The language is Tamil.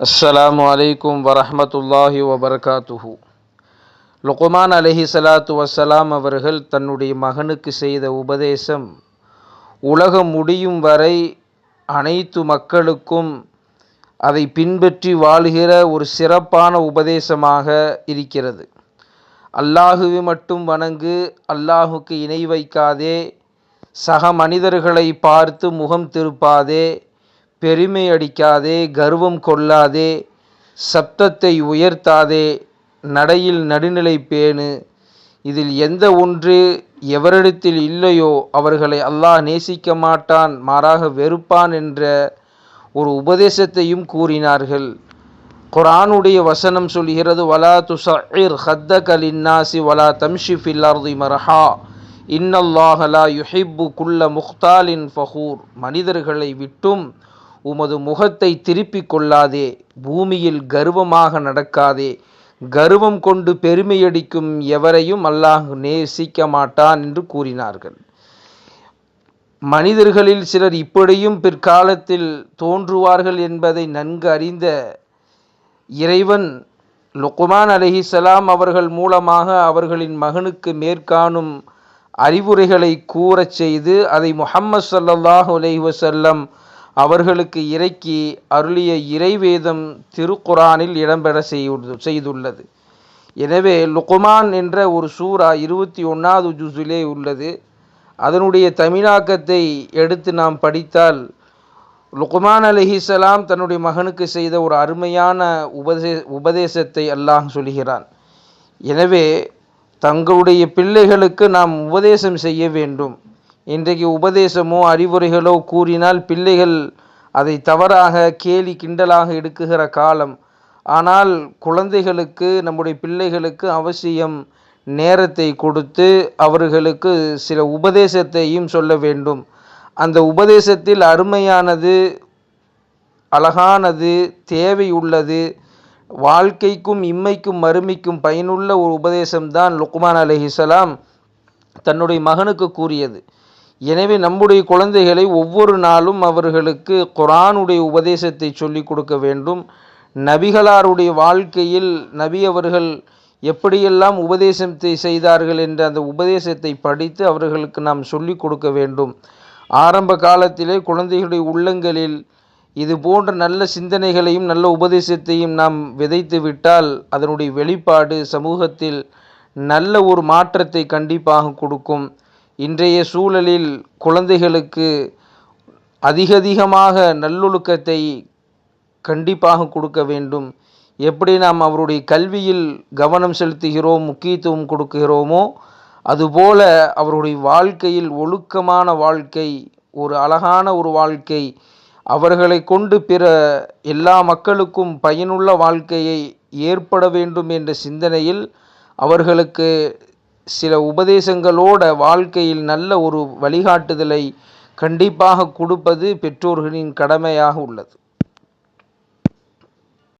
அஸ்ஸலாமு அலைக்கும் வரஹ்மத்துல்லாஹி வபர்காத்துஹு லுக்மான் அலஹி சலாத்து வசலாம் அவர்கள் தன்னுடைய மகனுக்கு செய்த உபதேசம் உலகம் முடியும் வரை அனைத்து மக்களுக்கும் அதை பின்பற்றி வாழ்கிற ஒரு சிறப்பான உபதேசமாக இருக்கிறது. அல்லாஹுவை மட்டும் வணங்கு அல்லாஹுக்கு இணை வைக்காதே சக மனிதர்களை பார்த்து முகம் திருப்பாதே பெருமை அடிக்காதே கர்வம் கொள்ளாதே சப்தத்தை உயர்த்தாதே நடையில் நடுநிலை பேணு. இதில் எந்த ஒன்று எவரிடத்தில் இல்லையோ அவர்களை அல்லாஹ் நேசிக்க மாட்டான் மாறாக வெறுப்பான் என்ற ஒரு உபதேசத்தையும் கூறினார்கள். குரானுடைய வசனம் சொல்கிறது வலா துசஇர் ஹத்தக லின்னாசி வலா தம்ஷி ஃபில்லார்தி மரஹா. இன்னல்லாஹலா யுஹிப்பு குல்ல முக்தாலின் ஃபஹூர். மனிதர்களை விட்டும் உமது முகத்தை திருப்பிக் கொள்ளாதே பூமியில் கர்வமாக நடக்காதே. கர்வம் கொண்டு பெருமையடிக்கும் எவரையும் அல்லாஹ் நேசிக்க மாட்டான் என்று கூறினார்கள். மனிதர்களில் சிலர் இப்படியும் பிற்காலத்தில் தோன்றுவார்கள் என்பதை நன்கு அறிந்த இறைவன் லுக்குமான் அலஹிசலாம் அவர்கள் மூலமாக அவர்களின் மகனுக்கு மேற்காணும் அறிவுரைகளை கூறச் செய்து அதை முஹம்மது சல்லாஹ் அலைஹி வசல்லம் அவர்களுக்கு இறக்கி அருளிய இறைவேதம் திருக்குரானில் இடம்பெற செய்துள்ளது. எனவே லுக்குமான் என்ற ஒரு சூரா இருபத்தி ஒன்றாவது ஜூஸிலே உள்ளது. அதனுடைய தமிழாக்கத்தை எடுத்து நாம் படித்தால் லுக்குமான் அலிஹிசலாம் தன்னுடைய மகனுக்கு செய்த ஒரு அருமையான உபதே உபதேசத்தை அல்லாஹ் சொல்கிறான். எனவே தங்களுடைய பிள்ளைகளுக்கு நாம் உபதேசம் செய்ய வேண்டும். இன்றைக்கு உபதேசமோ அறிவுரைகளோ கூறினால் பிள்ளைகள் அதை தவறாக கேலி கிண்டலாக எடுக்குகிற காலம். ஆனால் குழந்தைகளுக்கு நம்முடைய பிள்ளைகளுக்கு அவசியம் நேரத்தை கொடுத்து அவர்களுக்கு சில உபதேசத்தையும் சொல்ல வேண்டும். அந்த உபதேசத்தில் அருமையானது அழகானது தேவையுள்ளது வாழ்க்கைக்கும் இம்மைக்கும் மறுமைக்கும் பயனுள்ள ஒரு உபதேசம்தான் லுக்மான் அலஹிசலாம் தன்னுடைய மகனுக்கு கூறியது. எனவே நம்முடைய குழந்தைகளை ஒவ்வொரு நாளும் அவர்களுக்கு குரானுடைய உபதேசத்தை சொல்லிக் கொடுக்க வேண்டும். நபிகளாருடைய வாழ்க்கையில் நபி அவர்கள் எப்படியெல்லாம் உபதேசத்தை செய்தார்கள் என்ற அந்த உபதேசத்தை படித்து அவர்களுக்கு நாம் சொல்லிக் கொடுக்க வேண்டும். ஆரம்ப காலத்திலே குழந்தைகளுடைய உள்ளங்களில் இது போன்ற நல்ல சிந்தனைகளையும் நல்ல உபதேசத்தையும் நாம் விதைத்து விட்டால் அதனுடைய வெளிப்பாடு சமூகத்தில் நல்ல ஒரு மாற்றத்தை கண்டிப்பாக கொடுக்கும். இன்றைய சூழலில் குழந்தைகளுக்கு அதிகதிகமாக நல்லொழுக்கத்தை கண்டிப்பாக கொடுக்க வேண்டும். எப்படி நாம் அவருடைய கல்வியில் கவனம் செலுத்துகிறோம் முக்கியத்துவம் கொடுக்கிறோமோ அதுபோல அவருடைய வாழ்க்கையில் ஒழுக்கமான வாழ்க்கை ஒரு அழகான ஒரு வாழ்க்கை அவர்களை கொண்டு பிற எல்லா மக்களுக்கும் பயனுள்ள வாழ்க்கையை ஏற்பட வேண்டும் என்ற சிந்தனையில் அவர்களுக்கு சில உபதேசங்களோட வாழ்க்கையில் நல்ல ஒரு வழிகாட்டுதலை கண்டிப்பாக கொடுப்பது பெற்றோர்களின் கடமையாக உள்ளது.